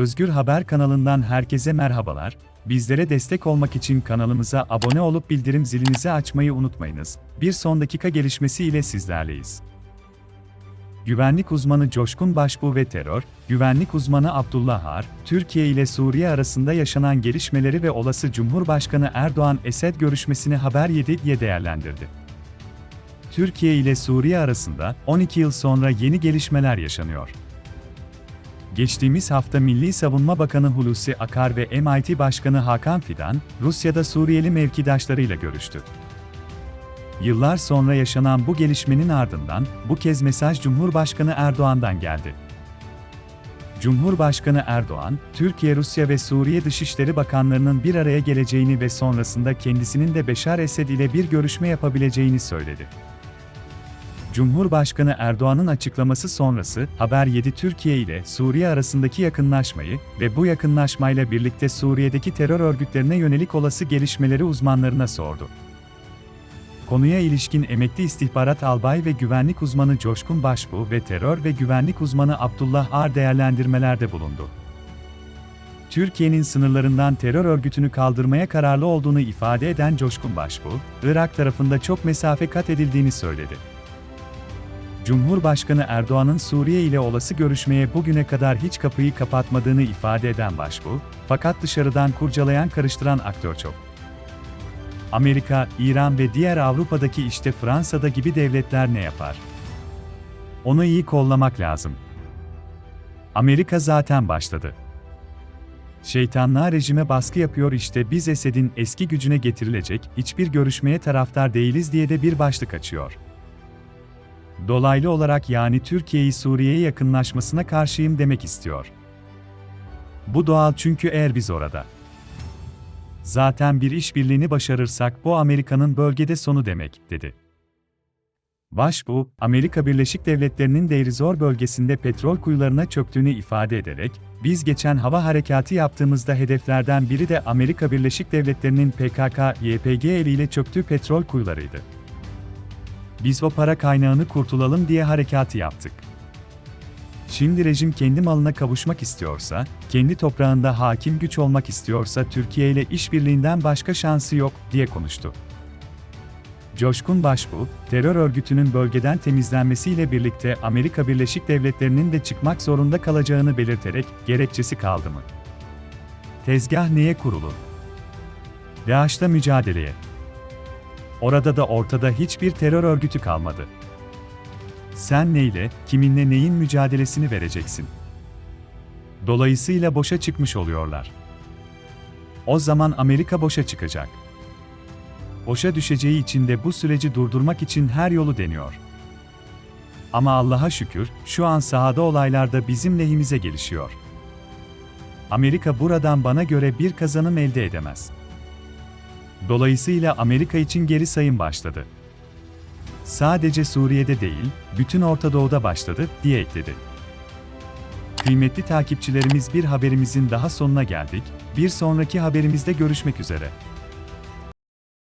Özgür Haber kanalından herkese merhabalar. Bizlere destek olmak için kanalımıza abone olup bildirim zilinizi açmayı unutmayınız. Bir son dakika gelişmesi ile sizlerleyiz. Güvenlik uzmanı Coşkun Başbuğ ve terör, güvenlik uzmanı Abdullah Har, Türkiye ile Suriye arasında yaşanan gelişmeleri ve olası Cumhurbaşkanı Erdoğan-Esed görüşmesini Haber 7'ye değerlendirdi. Türkiye ile Suriye arasında 12 yıl sonra yeni gelişmeler yaşanıyor. Geçtiğimiz hafta Milli Savunma Bakanı Hulusi Akar ve MIT Başkanı Hakan Fidan, Rusya'da Suriyeli mevkidaşlarıyla görüştü. Yıllar sonra yaşanan bu gelişmenin ardından bu kez mesaj Cumhurbaşkanı Erdoğan'dan geldi. Cumhurbaşkanı Erdoğan, Türkiye, Rusya ve Suriye Dışişleri Bakanlarının bir araya geleceğini ve sonrasında kendisinin de Beşar Esed ile bir görüşme yapabileceğini söyledi. Cumhurbaşkanı Erdoğan'ın açıklaması sonrası Haber 7 Türkiye ile Suriye arasındaki yakınlaşmayı ve bu yakınlaşmayla birlikte Suriye'deki terör örgütlerine yönelik olası gelişmeleri uzmanlarına sordu. Konuya ilişkin emekli istihbarat albay ve güvenlik uzmanı Coşkun Başbuğ ve terör ve güvenlik uzmanı Abdullah Ar değerlendirmelerde bulundu. Türkiye'nin sınırlarından terör örgütünü kaldırmaya kararlı olduğunu ifade eden Coşkun Başbuğ, Irak tarafında çok mesafe kat edildiğini söyledi. Cumhurbaşkanı Erdoğan'ın Suriye ile olası görüşmeye bugüne kadar hiç kapıyı kapatmadığını ifade eden Başbuğ, fakat dışarıdan kurcalayan karıştıran aktör çok. Amerika, İran ve diğer Avrupa'daki işte Fransa'da gibi devletler ne yapar? Onu iyi kollamak lazım. Amerika zaten başladı. Şeytanlığa rejime baskı yapıyor işte biz Esed'in eski gücüne getirilecek hiçbir görüşmeye taraftar değiliz diye de bir başlık açıyor. Dolaylı olarak yani Türkiye'yi Suriye'ye yakınlaşmasına karşıyım demek istiyor. Bu doğal çünkü eğer biz orada Zaten bir işbirliğini başarırsak bu Amerika'nın bölgede sonu demek, dedi. Başbuğ, Amerika Birleşik Devletleri'nin Deirizor bölgesinde petrol kuyularına çöktüğünü ifade ederek, biz geçen hava harekatı yaptığımızda hedeflerden biri de Amerika Birleşik Devletleri'nin PKK-YPG eliyle çöktüğü petrol kuyularıydı. Biz o para kaynağını kurtulalım diye harekatı yaptık. Şimdi rejim kendi malına kavuşmak istiyorsa, kendi toprağında hakim güç olmak istiyorsa Türkiye ile işbirliğinden başka şansı yok, diye konuştu. Coşkun Başbuğ, terör örgütünün bölgeden temizlenmesiyle birlikte Amerika Birleşik Devletleri'nin de çıkmak zorunda kalacağını belirterek, gerekçesi kaldı mı? Tezgah neye kurulu? DAEŞ'la mücadeleye. Orada da ortada hiçbir terör örgütü kalmadı. Sen neyle, kiminle neyin mücadelesini vereceksin? Dolayısıyla boşa çıkmış oluyorlar. O zaman Amerika boşa çıkacak. Boşa düşeceği için de bu süreci durdurmak için her yolu deniyor. Ama Allah'a şükür, şu an sahada olaylar da bizim lehimize gelişiyor. Amerika buradan bana göre bir kazanım elde edemez. Dolayısıyla Amerika için geri sayım başladı sadece Suriye'de değil, bütün Orta Doğu'da başladı, diye ekledi. Kıymetli takipçilerimiz bir haberimizin daha sonuna geldik, bir sonraki haberimizde görüşmek üzere.